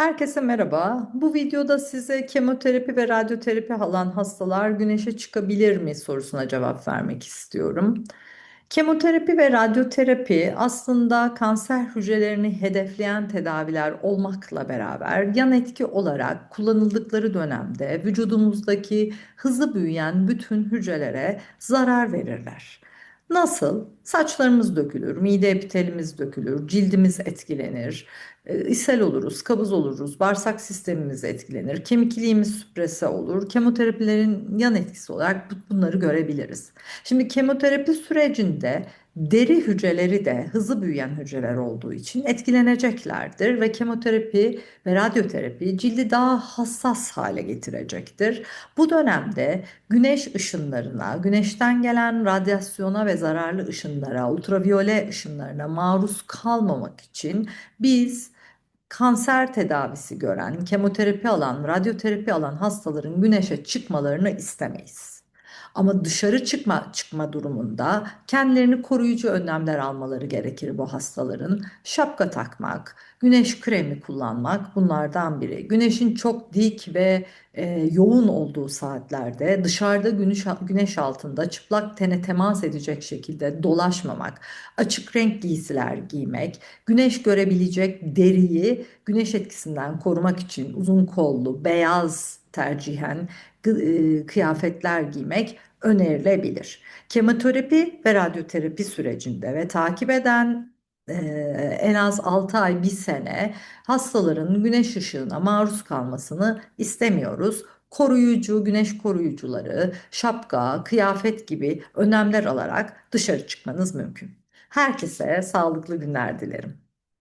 Herkese merhaba. Bu videoda size kemoterapi ve radyoterapi alan hastalar güneşe çıkabilir mi sorusuna cevap vermek istiyorum. Kemoterapi ve radyoterapi aslında kanser hücrelerini hedefleyen tedaviler olmakla beraber yan etki olarak kullanıldıkları dönemde vücudumuzdaki hızlı büyüyen bütün hücrelere zarar verirler. Nasıl? Saçlarımız dökülür, mide epitelimiz dökülür, cildimiz etkilenir, e, ishal oluruz, kabız oluruz, bağırsak sistemimiz etkilenir, kemik iliğimiz süprese olur. Kemoterapilerin yan etkisi olarak bu- bunları görebiliriz. Şimdi kemoterapi sürecinde deri hücreleri de hızlı büyüyen hücreler olduğu için etkileneceklerdir ve kemoterapi ve radyoterapi cildi daha hassas hale getirecektir. Bu dönemde güneş ışınlarına, güneşten gelen radyasyona ve zararlı ışınlara, ultraviyole ışınlarına maruz kalmamak için biz kanser tedavisi gören, kemoterapi alan, radyoterapi alan hastaların güneşe çıkmalarını istemeyiz. Ama dışarı çıkma çıkma durumunda kendilerini koruyucu önlemler almaları gerekir bu hastaların. Şapka takmak, güneş kremi kullanmak bunlardan biri. Güneşin çok dik ve e, yoğun olduğu saatlerde dışarıda güneş, güneş altında çıplak tene temas edecek şekilde dolaşmamak, açık renk giysiler giymek, güneş görebilecek deriyi güneş etkisinden korumak için uzun kollu, beyaz tercihen kıyafetler giymek önerilebilir. Kemoterapi ve radyoterapi sürecinde ve takip eden e, en az 6 ay, bir sene hastaların güneş ışığına maruz kalmasını istemiyoruz. Koruyucu, güneş koruyucuları, şapka, kıyafet gibi önlemler alarak dışarı çıkmanız mümkün. Herkese sağlıklı günler dilerim.